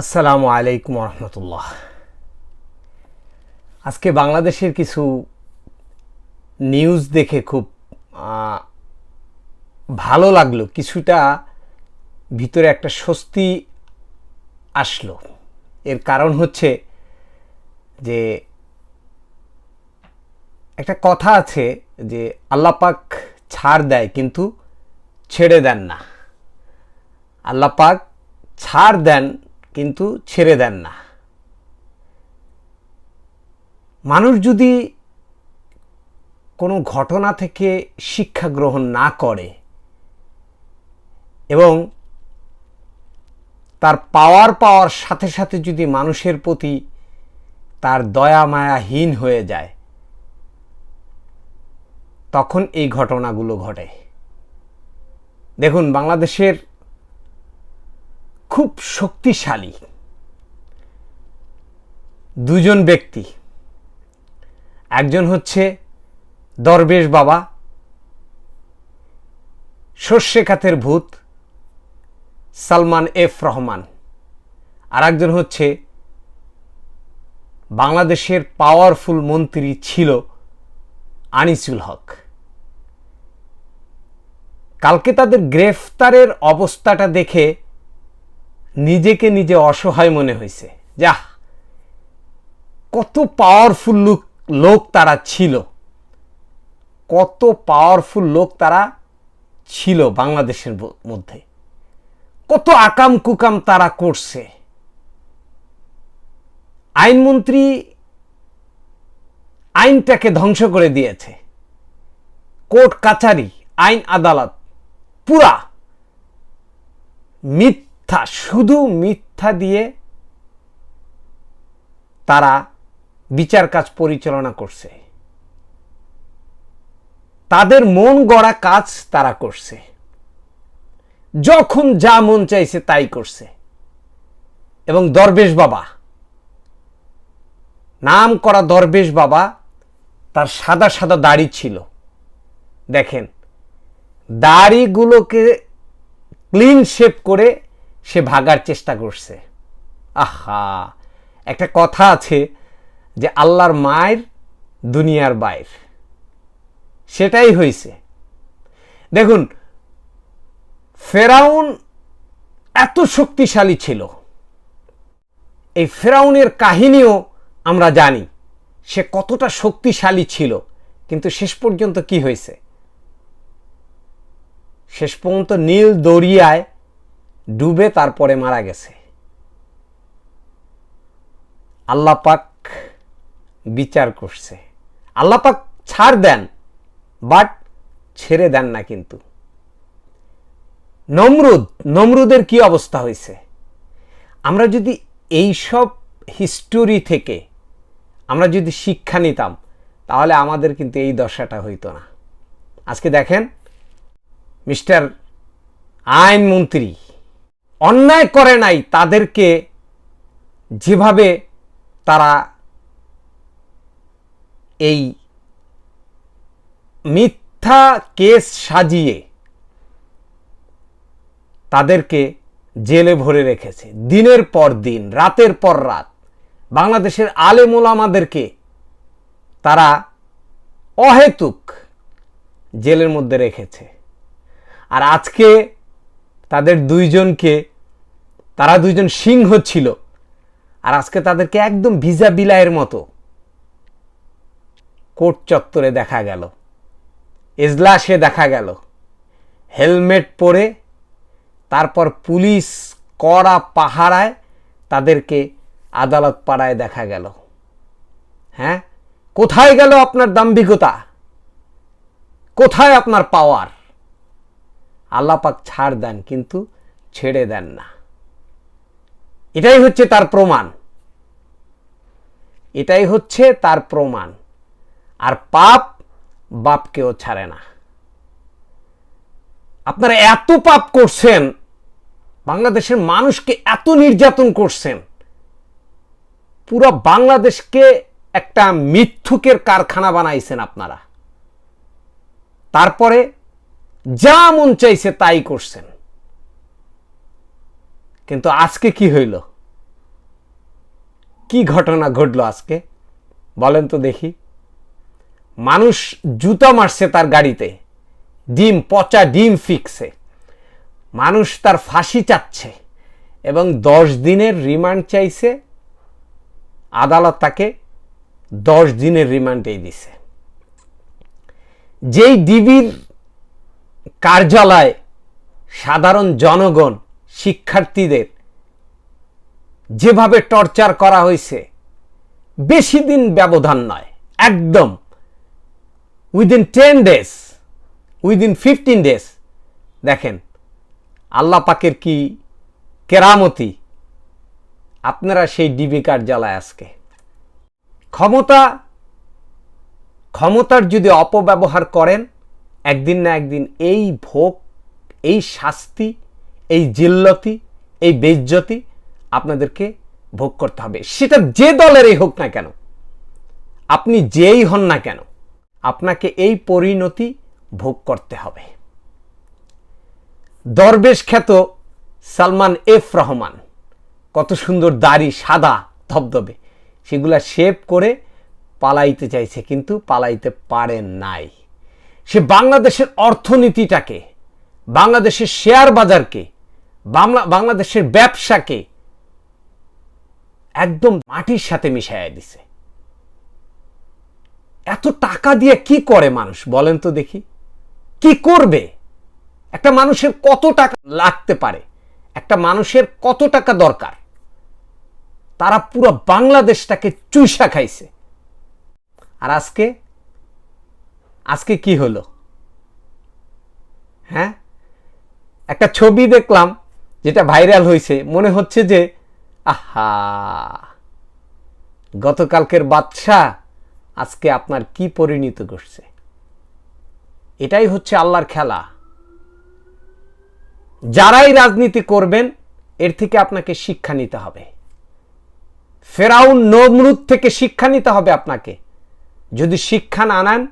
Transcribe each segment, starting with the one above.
আসসালামু আলাইকুম রহমতুল্লাহ আজকে বাংলাদেশের কিছু নিউজ দেখে খুব ভালো লাগল। কিছুটা ভিতরে একটা স্বস্তি আসলো। এর কারণ হচ্ছে যে একটা কথা আছে যে আল্লাপাক ছাড় দেয় কিন্তু ছেড়ে দেন না। আল্লাপাক ছাড় দেন কিন্তু ছেড়ে দেন না। মানুষ যদি কোনো ঘটনা থেকে শিক্ষা গ্রহণ না করে এবং তার পাওয়ার পাওয়ার সাথে সাথে যদি মানুষের প্রতি তার দয়া মায়াহীন হয়ে যায়, তখন এই ঘটনাগুলো ঘটে। দেখুন, বাংলাদেশের খুব শক্তিশালী দুজন ব্যক্তি। একজন হচ্ছে দরবেশ বাবা শস্যে খাতের ভূত সালমান এফ রহমান। আর একজন হচ্ছে বাংলাদেশের পাওয়ারফুল মন্ত্রী ছিল আনিসুল হক। কালকে তাদের গ্রেফতারের অবস্থাটা দেখে নিজেকে নিজে অসহায় মনে হয়েছে। যাহ, কত পাওয়ারফুল লোক লোক তারা ছিল। কত পাওয়ারফুল লোক তারা ছিল বাংলাদেশের মধ্যে। কত আকাম কুকাম তারা করছে। আইনমন্ত্রী আইনটাকে ধ্বংস করে দিয়েছে। কোর্ট কাচারি আইন আদালত, পুরা মিথ্যা, শুধু মিথ্যা দিয়ে তারা বিচার কাজ পরিচালনা করছে। তাদের মন গড়া কাজ তারা করছে। যখন যা মন চাইছে তাই করছে। এবং দরবেশ বাবা, নাম করা দরবেশ বাবা তার সাদা সাদা দাড়ি ছিল। দেখেন, দাড়িগুলোকে ক্লিন শেপ করে সে ভাগার চেষ্টা করছে। আহা, একটা কথা আছে যে আল্লাহর মায়ের, দুনিয়ার বাইর সেটাই হয়েছে দেখুন, ফেরাউন এত শক্তিশালী ছিল। এই ফেরাউনের কাহিনীও আমরা জানি, সে কতটা শক্তিশালী ছিল। কিন্তু শেষ পর্যন্ত কি হয়েছে শেষ পর্যন্ত নীল দরিয়ায় ডুবে তারপরে মারা গেছে। আল্লাপাক বিচার করছে। আল্লাপাক ছাড় দেন, বাট ছেড়ে দেন না কিন্তু। নমরুদ, নমরুদের কি অবস্থা হয়েছে? আমরা যদি এই সব হিস্টোরি থেকে আমরা যদি শিক্ষা নিতাম, তাহলে আমাদের কিন্তু এই দশাটা হইতো না। আজকে দেখেন, মিস্টার আইনমন্ত্রী অন্যায় করে নাই তাদেরকে যেভাবে তারা এই মিথ্যা কেস সাজিয়ে তাদেরকে জেলে ভরে রেখেছে। দিনের পর দিন, রাতের পর রাত, বাংলাদেশের আলেম ওলামাদেরকে তারা অহেতুক জেলের মধ্যে রেখেছে। আর আজকে তাদের দুইজনকে তারা দুইজন সিংহ ছিল। আর আজকে তাদেরকে একদম ভিজা বিলায়ের মতো কোর্ট চত্বরে দেখা গেল। এজলাসে দেখা গেল। হেলমেট পরে তারপর পুলিশ কড়া পাহারায় তাদেরকে আদালত পাড়ায় দেখা গেল। হ্যাঁ? কোথায় গেল আপনার দাম্ভিকতা? কোথায় আপনার পাওয়ার? আল্লাপাক ছাড় দেন, কিন্তু ছেড়ে দেন না। এটাই হচ্ছে তার প্রমাণ। এটাই হচ্ছে তার প্রমাণ। আর পাপ বাপকেও ছাড়ে না। আপনারা এত পাপ করছেন, বাংলাদেশের মানুষকে এত নির্যাতন করছেন, পুরো বাংলাদেশকে একটা মিথ্যুকের কারখানা বানাইছেন আপনারা। তারপরে যা মন চাইছে তাই করছেন। কিন্তু আজকে কি হইল? কি ঘটনা ঘটলো আজকে? বলেন তো দেখি। মানুষ জুতা মারছে তার গাড়িতে, ডিম, পচা ডিম ফিক্সে মানুষ তার ফাঁসি চাচ্ছে এবং দশ দিনের রিমান্ড চাইছে। আদালত তাকে দশ দিনের রিমান্ডেই দিছে। যেই ডিবির কার্যালয় সাধারণ জনগণ শিক্ষার্থীদের যেভাবে টর্চার করা হয়েছে, বেশি দিন ব্যবধান নয়, একদম। Within ten days within fifteen days দেখেন, আল্লাহ পাকের কি কেরামতি, আপনারা সেই ডিবি কার্যালয় আজকে। ক্ষমতা, ক্ষমতার যদি অপব্যবহার করেন, একদিন না একদিন এই ভোগ, এই শাস্তি এই জিল্লতি, এই বেজ্জতি আপনাদেরকে ভোগ করতে হবে। সেটা যে দলেরই হোক না কেন, আপনি যেই হন না কেন, আপনাকে এই পরিণতি ভোগ করতে হবে। দরবেশ খ্যাত সালমান এফ রহমান, কত সুন্দর দাড়ি, সাদা, ধবধবে, সেগুলা শেভ করে পালাইতে চাইছে, কিন্তু পালাইতে পারে নাই। সে বাংলাদেশের অর্থনীতিটাকে, বাংলাদেশের শেয়ার বাজারকে বাংলা, বাংলাদেশের ব্যবসাকে একদম মাটির সাথে মিশাইয়া দিছে। এত টাকা দিয়ে কি করে মানুষ? বলেন তো দেখি। কি করবে? একটা মানুষের কত টাকা লাগতে পারে? একটা মানুষের কত টাকা দরকার? তারা পুরো বাংলাদেশটাকে চুইসা খাইছে। আর আজকে? আজকে কি হলো? হ্যাঁ? একটা ছবি দেখলাম। যেটা ভাইরাল হয়েছে মনে হচ্ছে যে, আহা, গতকালকের বাদশা আজকে আপনার কি পরিণত করছে এটাই হচ্ছে আল্লাহর খেলা। যারাই রাজনীতি করবেন, এর থেকে আপনাকে শিক্ষা নিতে হবে। ফেরাউন নমরুদ থেকে শিক্ষা নিতে হবে আপনাকে। যদি শিক্ষা না নেন,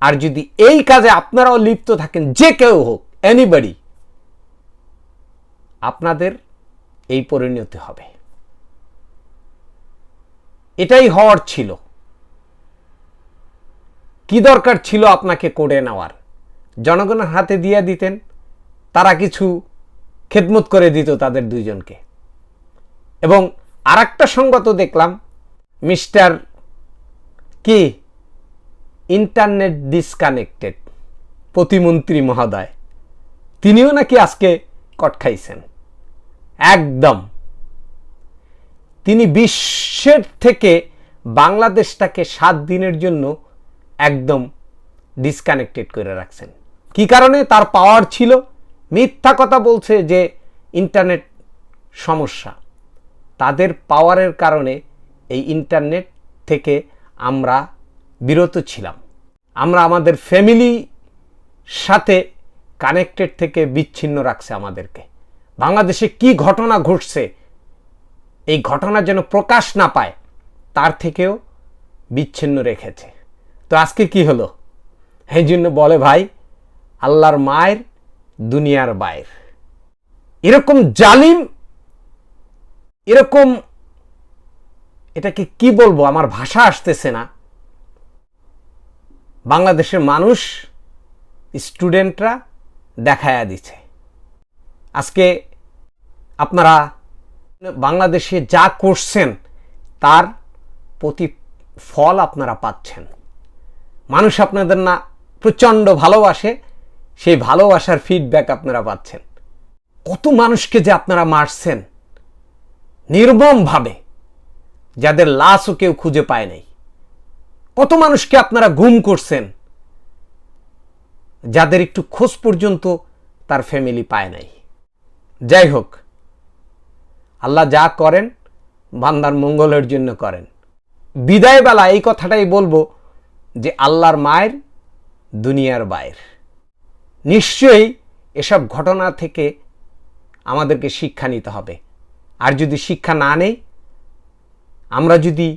আর যদি এই কাজে আপনারাও লিপ্ত থাকেন, যে কেউ হোক এনিবডি আপনাদের এই পরিণতি হবে। এটাই হওয়ার ছিল। কি দরকার ছিল আপনাকে করে নেওয়ার? জনগণের হাতে দিয়ে দিতেন, তারা কিছু খেদমত করে দিত তাদের দুইজনকে। এবং আর একটা সংগত দেখলাম, মিস্টার কি? ইন্টারনেট ডিসকানেক্টেড প্রতিমন্ত্রী মহোদয়। তিনিও নাকি আজকে কট খাইছেন। একদম। তিনি বিশ্বের থেকে বাংলাদেশটাকে সাত দিনের জন্য একদম ডিসকানেক্টেড করে রাখছেন। কি কারণে? তার পাওয়ার ছিল। মিথ্যা কথা বলছে যে ইন্টারনেট সমস্যা। তাদের পাওয়ারের কারণে এই ইন্টারনেট থেকে আমরা বিরত ছিলাম। আমরা আমাদের ফ্যামিলি সাথে কানেক্টেড থেকে বিচ্ছিন্ন রাখছে আমাদেরকে। বাংলাদেশে কি ঘটনা ঘটছে? এই ঘটনা যেন প্রকাশ না পায়, তার থেকেও বিচ্ছিন্ন রেখেছে। তো আজকে কি হলো? এই জন্য বলে ভাই, আল্লাহর মায়ের, দুনিয়ার বাইর এরকম জালিম, এরকম, এটাকে কি বলব? আমার ভাষা আসতেছে না। বাংলাদেশের মানুষ স্টুডেন্টরা দেখায়া দিচ্ছে আজকে আপনারা বাংলাদেশে যা করছেন, তার প্রতি ফল আপনারা পাচ্ছেন। মানুষ আপনাদের না প্রচণ্ড ভালোবাসে, সেই ভালোবাসার ফিডব্যাক আপনারা পাচ্ছেন। কত মানুষকে যে আপনারা মারছেন, নির্মমভাবে, যাদের লাশও কেউ খুঁজে পায় নাই। কত মানুষকে আপনারা গুম করছেন, যাদের একটু খোঁজ পর্যন্ত তার ফ্যামিলি পায় নাই। যাই হোক আল্লাহ যা করেন, বান্দার মঙ্গলের জন্য করেন। বিদায়বেলা এই কথাটাই বলব যে আল্লাহর মায়ের, দুনিয়ার বাইর নিশ্চয়ই এসব ঘটনা থেকে আমাদেরকে শিক্ষা নিতে হবে। আর যদি শিক্ষা না নেই, আমরা যদি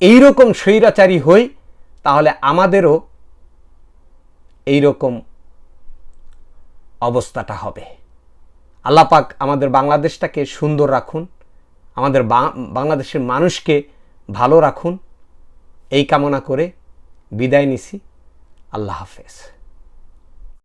এই রকম স্বৈরাচারী হই, তাহলে আমাদেরও এই রকম অবস্থাটা হবে। আল্লাপাক আমাদের বাংলাদেশটাকে সুন্দর রাখুন, আমাদের বাংলাদেশের মানুষকে ভালো রাখুন। এই কামনা করে বিদায় নিছি। আল্লাহ হাফেজ।